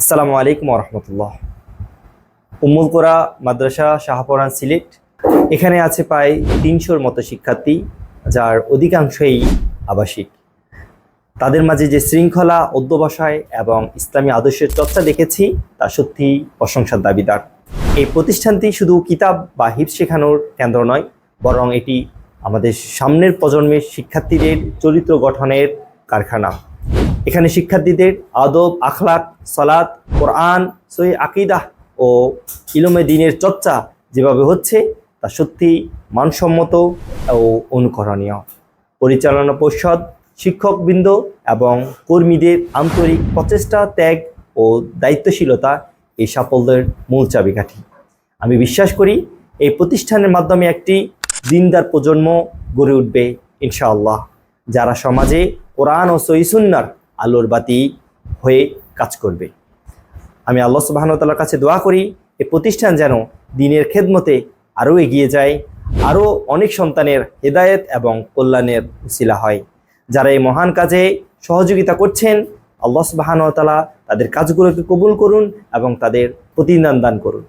আসসালামু আলাইকুম রহমতুল্লাহ উম্মুল কোরা মাদ্রাসা শাহপরান সিলেট। এখানে আছে প্রায় তিনশোর মতো শিক্ষার্থী, যার অধিকাংশই আবাসিক। তাদের মাঝে যে শৃঙ্খলা অধ্যবসায় এবং ইসলামী আদর্শের চর্চা দেখেছি, তা সত্যি প্রশংসার দাবিদার। এই প্রতিষ্ঠানটি শুধু কিতাব বা হিপ শেখানোর কেন্দ্র নয়, বরং এটি আমাদের সামনের প্রজন্মের শিক্ষার্থীদের চরিত্র গঠনের কারখানা। এখানে শিক্ষার্থীদের আদব আখলাক সালাত, কোরআন, সহি আকিদাহ ও ইলমে দিনের চর্চা যেভাবে হচ্ছে, তা সত্যি মানসম্মত ও অনুকরণীয়। পরিচালনা পরিষদ, শিক্ষকবৃন্দ এবং কর্মীদের আন্তরিক প্রচেষ্টা, ত্যাগ ও দায়িত্বশীলতা এই সাফল্যের মূল চাবিকাঠি। আমি বিশ্বাস করি এই প্রতিষ্ঠানের মাধ্যমে একটি দিনদার প্রজন্ম গড়ে উঠবে, ইনশাআল্লাহ। যারা সমাজে কোরআন ও সহিসুন্নার আলোর বাতি হয়ে কাজ করবে। আমি আল্লাহ সুবাহতালার কাছে দোয়া করি, এ প্রতিষ্ঠান যেন দিনের খেদমতে আরও এগিয়ে যায়, আরও অনেক সন্তানের হেদায়েত এবং কল্যাণের উসিলা হয়। যারা এই মহান কাজে সহযোগিতা করছেন, আল্লাহ সুবাহানতালা তাদের কাজগুলোকে কবুল করুন এবং তাদের প্রতিদান দান করুন।